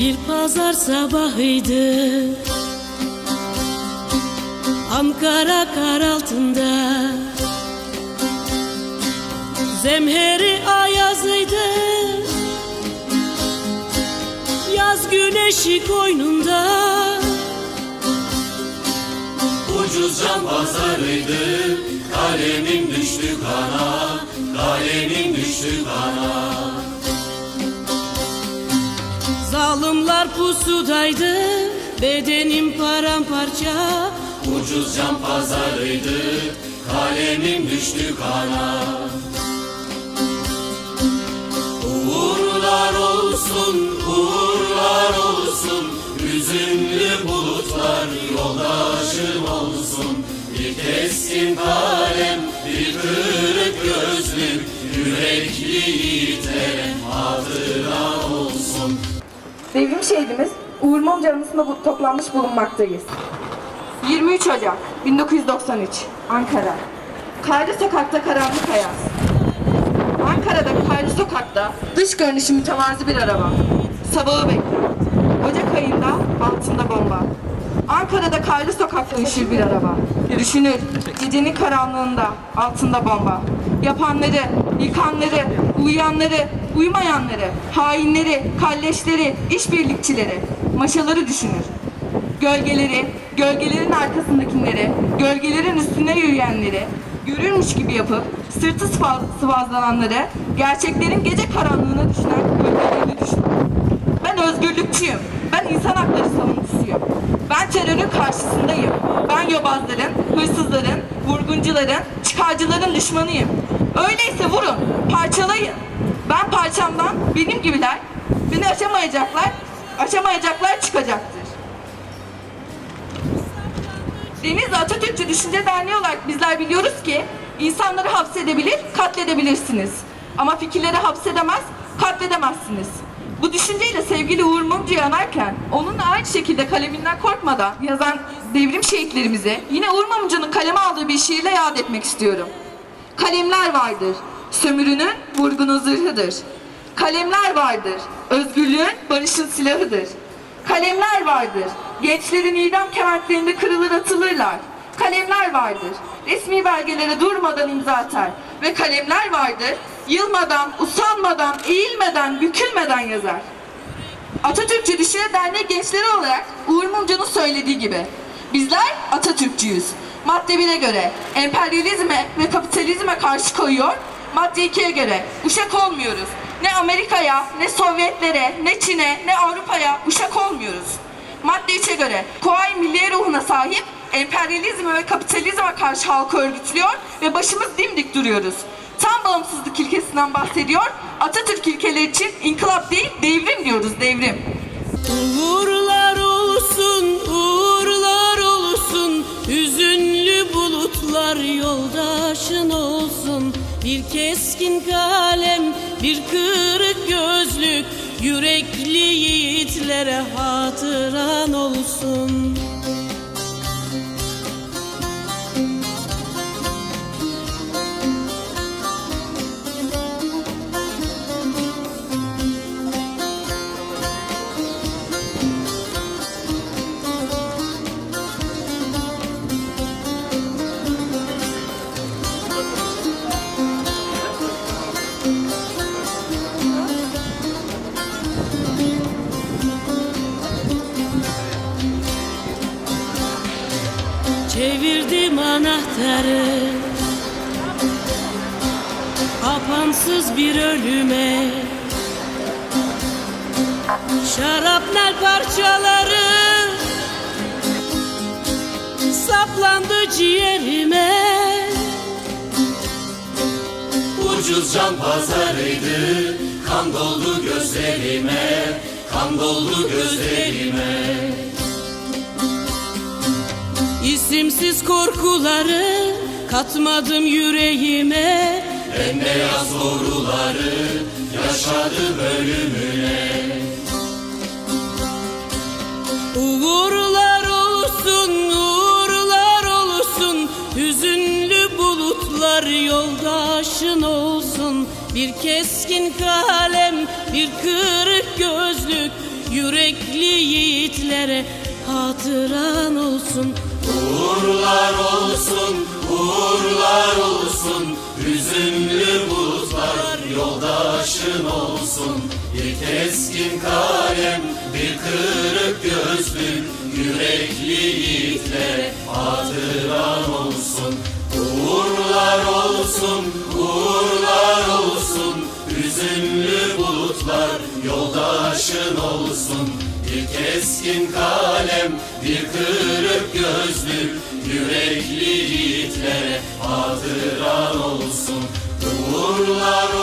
Bir pazar sabahıydı. Ankara kar altında. Zemheri ayazıydı. Yaz güneşi koynunda. Ucuz can pazarıydı. Kalemim düştü kana Kalemim düştü kana Zalimler pusudaydı Bedenim paramparça. Ucuz can pazarıydı Kalemim düştü kana. Uğurlar olsun, uğurlar olsun Hüzünlü bulutlar yoldaşım olsun. Bir keskin kalem, bir kırık gözlük Yürekli yiğitlere hatıra olsun Devrim şehidimiz Uğur Mumcu anısında bu- toplanmış bulunmaktayız. 23 Ocak 1993 Ankara. Karlı sokakta karanlık ayaz Ankara'da karlı sokakta dış görünüşü mütevazı bir araba. Sabahı bekliyor Ocak ayında altında bomba. Ankara'da karlı sokakta üşür bir araba. Düşünür gecenin karanlığında altında bomba. Yapanları, yıkanları, uyuyanları, uyumayanları Hainleri, kalleşleri, işbirlikçileri Maşaları düşünür Gölgeleri, gölgelerin arkasındakileri, gölgelerin üstüne yürüyenleri, görürmüş gibi yapıp sırtı sıva- sıvazlananları, gerçeklerin gece karanlığına düşünen gölgelerini düşün. Ben özgürlükçüyüm. Ben insan hakları savunucusuyum. Ben terörün karşısındayım. Ben yobazların, hırsızların, vurguncuların, çıkarcıların düşmanıyım. Öyleyse vurun, parçalayın. Ben parçamdan benim gibiler, beni aşamayacaklar, aşamayacaklar çıkacaktır. Deniz Atatürkçü Düşünce Derneği olarak bizler biliyoruz ki insanları hapsedebilir, katledebilirsiniz. Ama fikirleri hapsedemez, katledemezsiniz. Bu düşünceyle sevgili Uğur Mumcu'yu anarken onunla aynı şekilde kaleminden korkmadan yazan devrim şehitlerimizi yine Uğur Mumcu'nun kaleme aldığı bir şiirle yad etmek istiyorum. Kalemler vardır, sömürünün vurgunun zırhıdır. Kalemler vardır, özgürlüğün barışın silahıdır. Kalemler vardır, gençlerin idam kemerlerinde kırılır atılırlar. Kalemler vardır, resmi belgelere durmadan imza atar. Ve kalemler vardır, yılmadan, usanmadan, eğilmeden, bükülmeden yazar. Atatürkçü Düşünce Derneği gençleri olarak Uğur Mumcu'nun söylediği gibi bizler Atatürkçüyüz. Madde 1'e göre emperyalizme ve kapitalizme karşı koyuyor. Madde 2'ye göre uşak olmuyoruz. Ne Amerika'ya, ne Sovyetlere, ne Çin'e, ne Avrupa'ya uşak olmuyoruz. Madde 3'e göre Kuvayi Milliye ruhuna sahip emperyalizme ve kapitalizme karşı halkı örgütlüyor ve başımız dimdik duruyoruz. Tam bağımsızlık ilkesinden bahsediyor. Atatürk ilkeleri için inkılap değil devrim diyoruz devrim. Uğurlar bulutlar yoldaşın olsun. Bir keskin kalem, bir kırık gözlük Yürekli yiğitlere hatıran olsun Çevirdim anahtarı. Apansız bir ölüme. Şarapnel parçaları. Saplandı ciğerime. Ucuz can pazarıydı Kan doldu gözlerime Kan doldu gözlerime İsimsiz korkuları katmadım yüreğime. Bembeyaz doğruları Yaşadı bölümüne Uğurlar olsun, uğurlar olsun. Hüzünlü bulutlar yoldaşın olsun. Bir keskin kalem, bir kırık gözlük. Yürekli yiğitlere hatıran olsun Uğurlar olsun, uğurlar olsun. Hüzünlü bulutlar yoldaşın olsun. Bir keskin kalem, bir kırık gözlük Yürekli yiğitlere hatıran olsun. Uğurlar olsun, uğurlar olsun. Hüzünlü bulutlar yoldaşın olsun Bir keskin kalem, bir kırık gözlük Yürekli yiğitlere hatıran olsun. Uğurlar